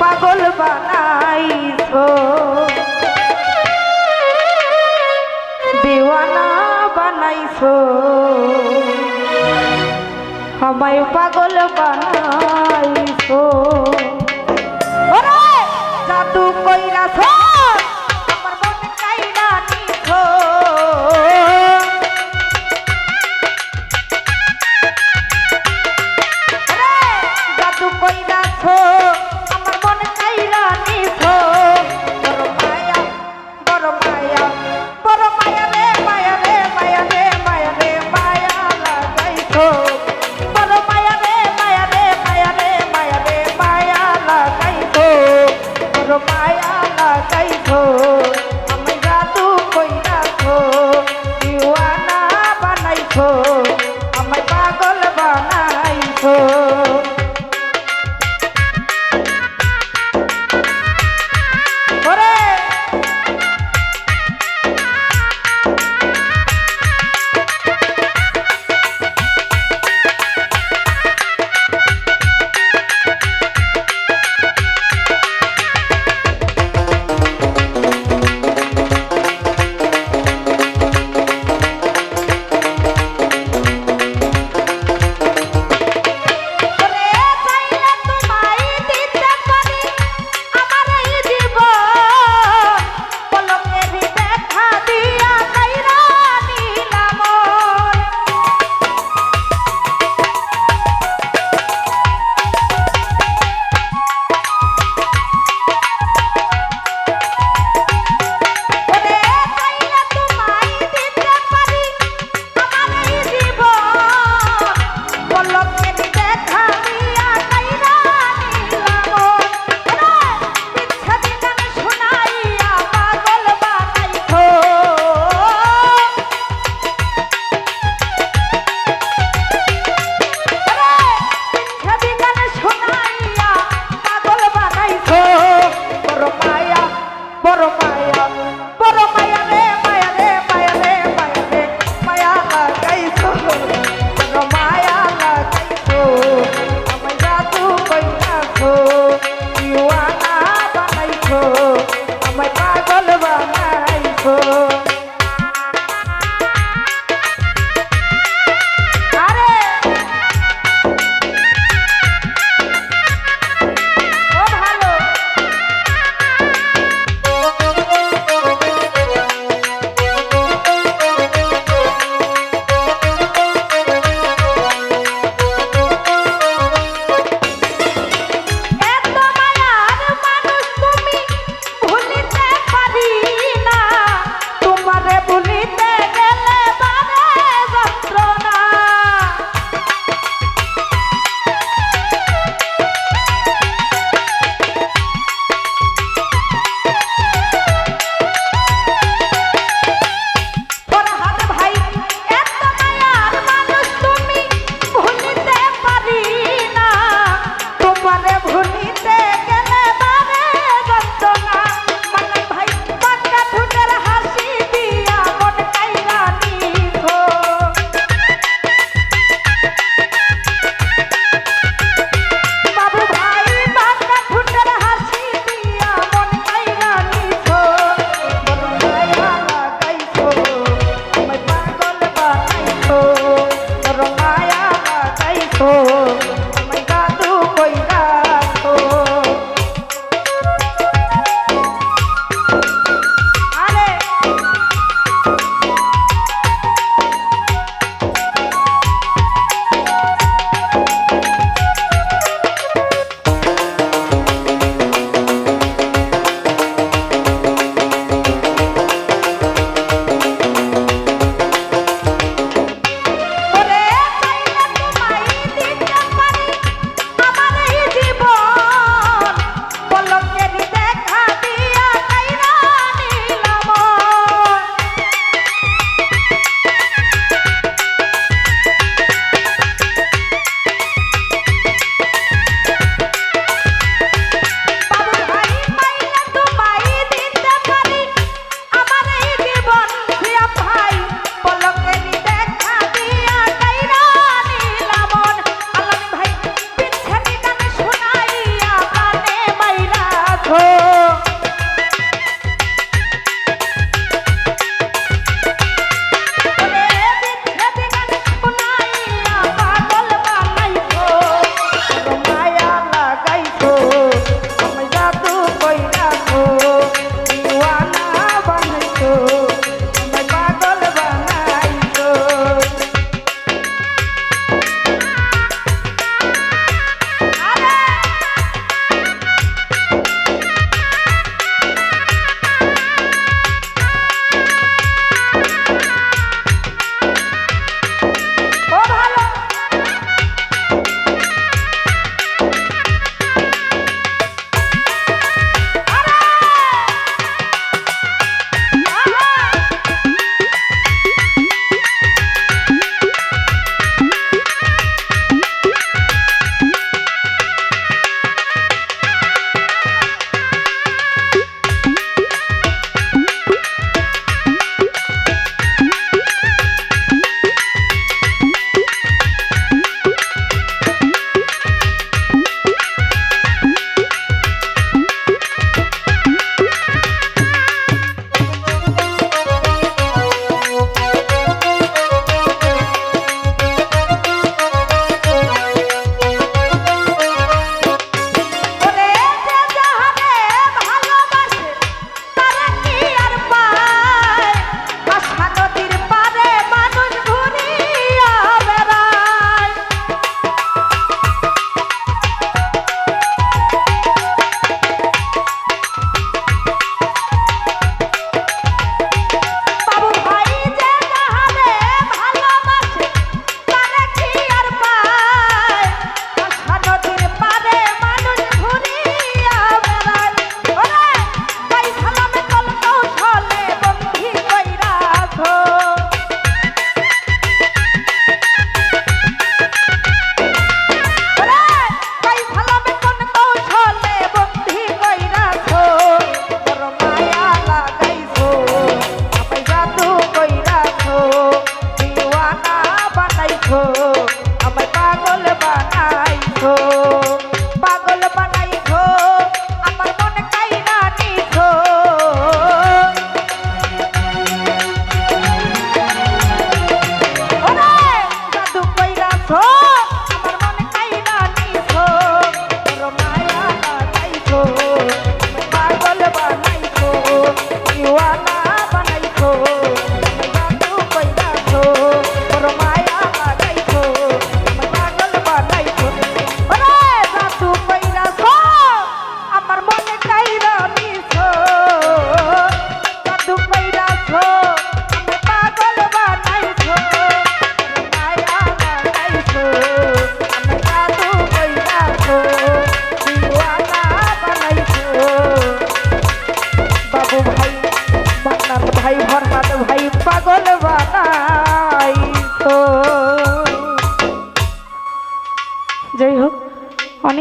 পাগল বানাইছো। দেওয়ানা বানাইছো। আমায় পাগল বানাইছো। ওরে জাদু কইরাছো বানাইছো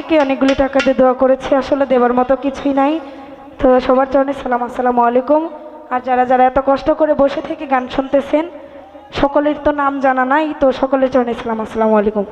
অনেকে অনেকগুলি টাকা দিয়ে দোয়া করেছে। আসলে দেবার মতো কিছুই নাই। তো সবার চরণে সালাম, আসসালামু আলাইকুম। আর যারা যারা এত কষ্ট করে বসে থেকে গান শুনতেছেন, সকলের তো নাম জানা নাই, তো সকলের চরণে সালাম, আসসালামু আলাইকুম।